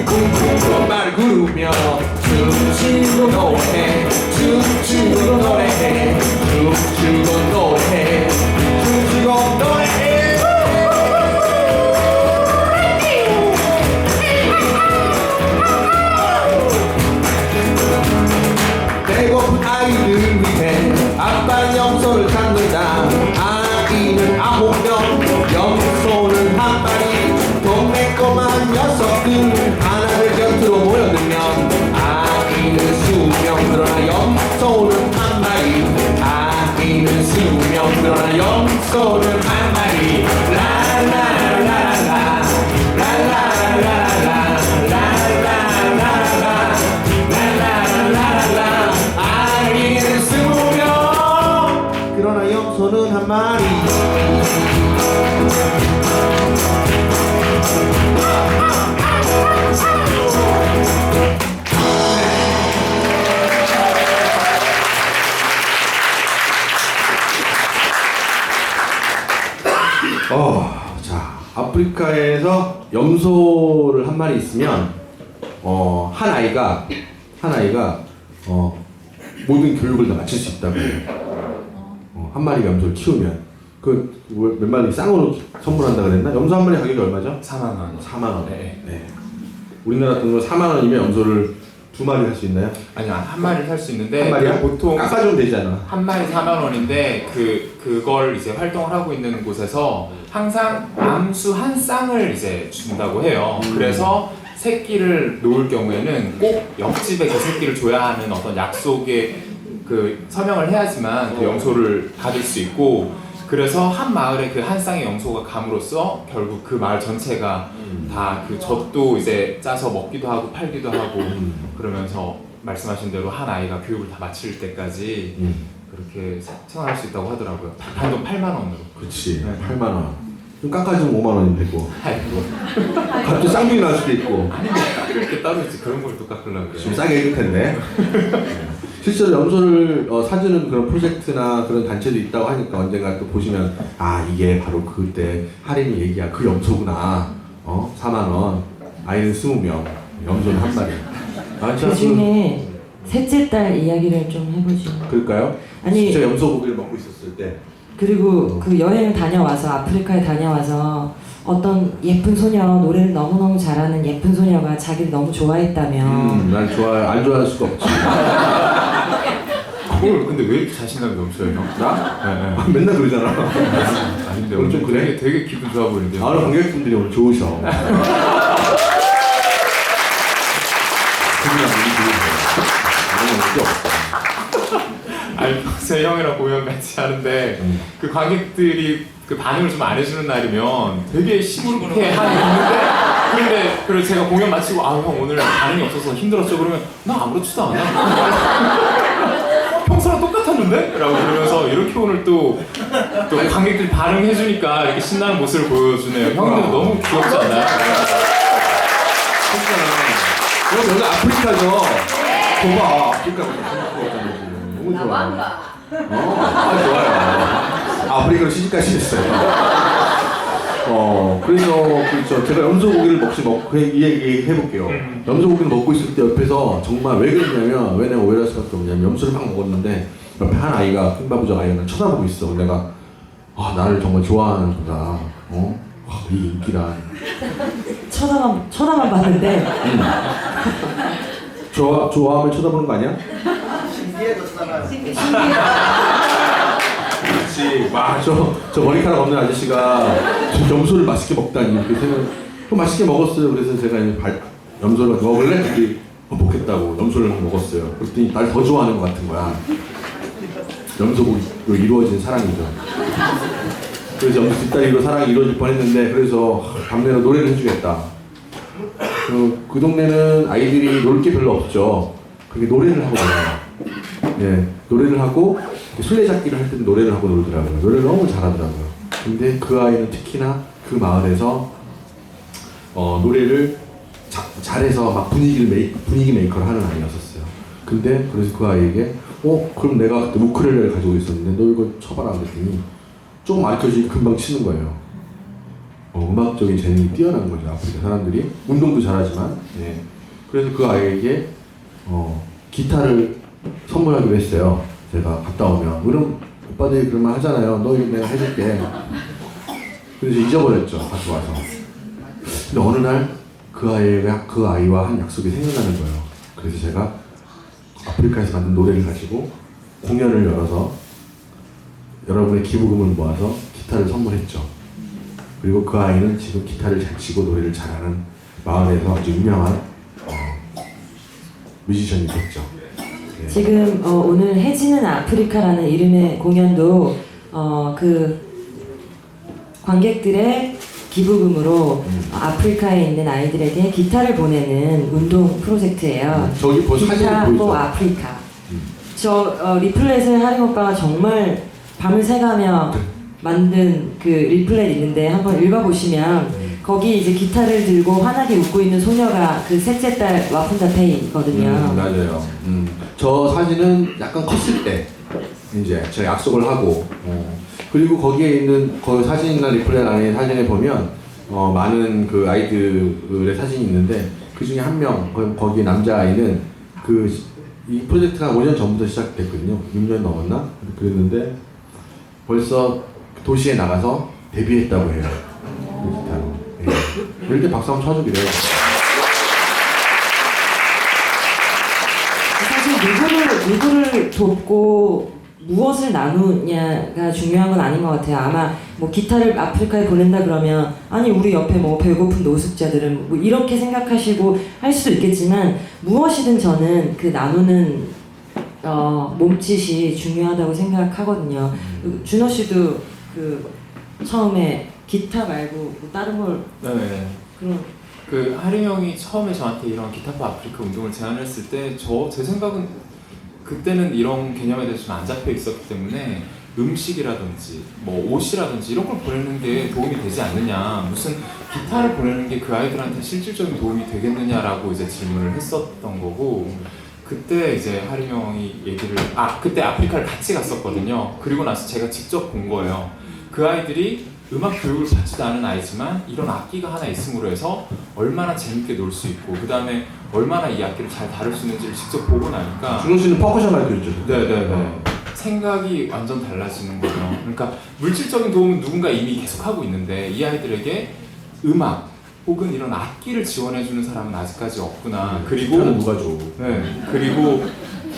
콧발을 구르며 춤추고 노래해 춤추고 노래해 춤추고 노래해 춤추고 노래해 배고픈 아이를 위해 아빠 염소를 찾는다 아이는 아홉 명 염소는 한 마리 동네 꼬만 녀석들 마리 어, 자, 아프리카에서 염소를 한 마리 있으면 어, 한 아이가 한 아이가 어, 모든 교육을 다 마칠 수 있다고. 어, 한 마리 염소를 키우면 그몇 마리 쌍으로 선물한다 그랬나? 염소 한 마리 가격이 얼마죠? 4만 원. 4만 원. 네. 네. 우리나라 돈으로 4만 원이면 염소를 두 마리 살 수 있나요? 아니요 한 마리를 살 수 있는데 한 마리야? 보통 깎아주면 되잖아. 한 마리 4만 원인데 그 그걸 이제 활동을 하고 있는 곳에서 항상 암수 한 쌍을 이제 준다고 해요. 음. 그래서 새끼를 놓을 경우에는 꼭 옆집에 그 새끼를 줘야 하는 어떤 약속에 그 서명을 해야지만 그 염소를 받을 수 있고 그래서 한 마을에 그한 쌍의 염소가 감으로써 결국 그 마을 전체가 다그 젖도 이제 짜서 먹기도 하고 팔기도 하고 음. 그러면서 말씀하신 대로 한 아이가 교육을 다 마칠 때까지 음. 그렇게 사- 생활할 수 있다고 하더라고요. 단돈 8만 원으로. 그렇지. 네. 8만 원. 좀 깎아주면 5만 원이 되고. 아이고. 갑자기 쌍둥이 날 수도 있고. 깎을 게 따로 있지. 그런 걸 또 깎으려고 좀. 싸게 해줄 텐데. 실제로 염소를 어, 사주는 그런 프로젝트나 그런 단체도 있다고 하니까 언젠가 또 보시면 아 이게 바로 그때 할인이 얘기야 그 염소구나. 어 4만 원. 아이는 20명. 염소는 한 마리. 아, 그 참, 중에 셋째 딸 이야기를 좀 해보죠. 그럴까요? 아니- 진짜 염소 고기를 먹고 있었을 때. 그리고 그 여행을 다녀와서 아프리카에 다녀와서 어떤 예쁜 소녀 노래를 너무너무 잘하는 예쁜 소녀가 자기를 너무 좋아했다면 음, 난 좋아 안 좋아할 수가 없지. 그걸 근데 왜 이렇게 자신감이 넘쳐요, 형? 나? 네, 아, 맨날 그러잖아. 네. 아닌데 오늘 좀 그래? 되게, 되게 기분 좋아 보이는데요. 아, 오늘 관객분들이 오늘 좋으셔. 좋으세요. 아니 평소에 형이랑 공연 같이 하는데 음. 그 관객들이 그 반응을 좀 안 해주는 날이면 되게 시무룩해 하는 있는데 근데 그리고 제가 공연 마치고 아 형 오늘 반응이 없어서 힘들었죠 그러면 나 아무렇지도 않아 평소랑 똑같았는데? 라고 그러면서 이렇게 오늘 또, 또 관객들이 반응해주니까 이렇게 신나는 모습을 보여주네요 형님들 너무 귀엽지 않나요? 그럼 여기 아프리카죠? 봐봐, 아프리카 너무 좋아. 나만가. 어, 아, 좋아요. 아프리카로 시집가시겠어요. 어, 그래서, 그렇죠. 제가 염소고기를 먹지, 먹, 그, 이 얘기 해볼게요. 음. 염소고기를 먹고 있을 때 옆에서 정말 왜 그랬냐면, 왜 내가 오해할 수밖에 없냐면, 염소를 막 먹었는데, 옆에 한 아이가, 킹바부적 아이가 날 쳐다보고 있어. 내가, 아, 나를 정말 좋아하는구나. 어? 와, 이 인기란. 쳐다만 쳐다만 봤는데 좋아, 좋아하면 쳐다보는 거 아니야? 그렇지. 와, 저, 저 머리카락 없는 아저씨가 저 염소를 맛있게 먹다니. 생각, 또 맛있게 먹었어요. 그래서 제가 이제 발, 염소를 먹을래? 그랬더니 어, 먹겠다고 염소를 먹었어요. 그랬더니 날 더 좋아하는 것 같은 거야. 염소로 이루어진 사랑이죠. 그래서 염소 뒷다리로 사랑이 이루어질 뻔 했는데, 그래서 밤내로 노래를 해주겠다. 그, 그 동네는 아이들이 놀 게 별로 없죠. 그게 노래를 하고 놀아요. 예, 노래를 하고 술래잡기를 할 때도 노래를 하고 놀더라고요. 노래를 너무 잘하더라고요. 근데 그 아이는 특히나 그 마을에서 어, 노래를 자, 잘해서 막 분위기를 메이, 분위기 메이커를 하는 아이였었어요. 근데 그래서 그 아이에게 어 그럼 내가 그때 우크렐레를 가지고 있었는데 너 이거 쳐봐라 그랬더니 조금 알려주니 금방 치는 거예요. 어, 음악적인 재능이 뛰어난 거죠 아프리카 사람들이 운동도 잘하지만 예. 그래서 그 아이에게 어, 기타를 선물하기로 했어요 제가 갔다 오면. 그럼 오빠들이 그런 말 하잖아요. 너 이거 내가 해줄게. 그래서 잊어버렸죠. 다시 와서. 근데 어느 날 그 아이가 그 아이와 한 약속이 생각나는 거예요. 그래서 제가 아프리카에서 만든 노래를 가지고 공연을 열어서 여러분의 기부금을 모아서 기타를 선물했죠. 그리고 그 아이는 지금 기타를 잘 치고 노래를 잘하는 마을에서 아주 유명한 어, 뮤지션이 됐죠. 네. 지금 어, 오늘 해지는 아프리카라는 이름의 공연도 어, 그 관객들의 기부금으로 음. 아프리카에 있는 아이들에게 기타를 보내는 운동 프로젝트예요. 저기 보 기타? 포 아프리카. 음. 저 어, 리플렛을 하림 오빠가 정말 밤을 새가며 만든 그 리플렛 있는데 한번 읽어보시면 음. 거기 이제 기타를 들고 환하게 웃고 있는 소녀가 그 셋째 딸 와푼다 페이거든요. 음, 맞아요. 음. 저 사진은 약간 컸을 때 이제 제가 약속을 하고 어. 그리고 거기에 있는 그 사진이나 리플렛 안에 사진에 보면 어, 많은 그 아이들의 사진이 있는데 그 중에 한 명 거기 남자 아이는 그 이 프로젝트가 5년 전부터 시작됐거든요. 6년 넘었나 그랬는데 벌써 도시에 나가서 데뷔했다고 해요. 이럴 때 박수 한번 쳐주기로 해요. 사실 누구를 누구를 돕고 무엇을 나누냐가 중요한 건 아닌 것 같아요. 아마 뭐 기타를 아프리카에 보낸다 그러면 아니 우리 옆에 뭐 배고픈 노숙자들은 뭐 이렇게 생각하시고 할 수도 있겠지만 무엇이든 저는 그 나누는 어, 몸짓이 중요하다고 생각하거든요. 그 준호 씨도 그 처음에 기타 말고 뭐 다른 걸 네. 그 런그 하림 형이 처음에 저한테 이런 기타파 아프리카 운동을 제안했을 때 저 제 생각은 그때는 이런 개념에 대해서 좀 안 잡혀 있었기 때문에 음식이라든지 뭐 옷이라든지 이런 걸 보내는 게 도움이 되지 않느냐. 무슨 기타를 보내는 게 그 아이들한테 실질적인 도움이 되겠느냐라고 이제 질문을 했었던 거고 그때 이제 하림 형이 얘기를 아 그때 아프리카를 같이 갔었거든요. 그리고 나서 제가 직접 본 거예요. 그 아이들이 음악 교육을 받지도 않은 아이지만 이런 악기가 하나 있음으로 해서 얼마나 재밌게 놀 수 있고 그 다음에 얼마나 이 악기를 잘 다룰 수 있는지를 직접 보고 나니까 준호 씨는 퍼커션 가르쳐줬죠. 네네네 생각이 완전 달라지는 거예요 그러니까 물질적인 도움은 누군가 이미 계속 하고 있는데 이 아이들에게 음악 혹은 이런 악기를 지원해주는 사람은 아직까지 없구나 그리고 기타는 누가 줘? 네. 그리고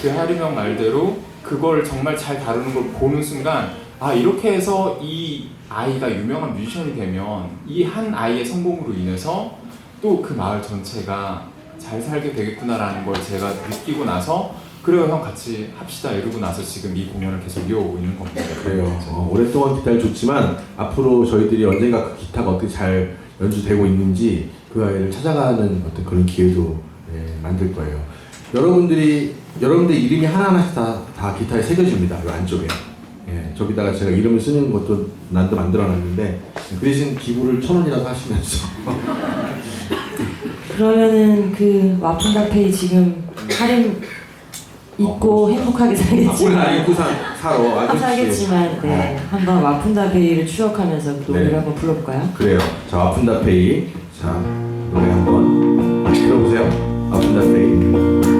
그 하리명 말대로 그걸 정말 잘 다루는 걸 보는 순간 아 이렇게 해서 이 아이가 유명한 뮤지션이 되면 이 한 아이의 성공으로 인해서 또 그 마을 전체가 잘 살게 되겠구나라는 걸 제가 느끼고 나서 그래요 형 같이 합시다 이러고 나서 지금 이 공연을 계속 이어오고 있는 겁니다. 그래요. 어, 오랫동안 기타를 줬지만 앞으로 저희들이 언젠가 그 기타가 어떻게 잘 연주되고 있는지 그 아이를 찾아가는 어떤 그런 기회도 예, 만들 거예요. 여러분들이 여러분들 이름이 하나하나씩 다, 다 기타에 새겨집니다. 이 안쪽에. 예, 저기다가 제가 이름을 쓰는 것도 난도 만들어놨는데 그 대신 기부를 천 원이라도 하시면서 그러면은 그 와푼다 페이 지금 할인 입고 행복하게 살겠지. 오늘 안 입고 사, 사러 아저씨. 살겠지만 네 한번 와푼다 페이를 추억하면서 그 노래를 네. 한번 불러볼까요? 그래요. 자, 아픈다 페이. 자, 노래 한번 들어보세요. 아픈다 페이.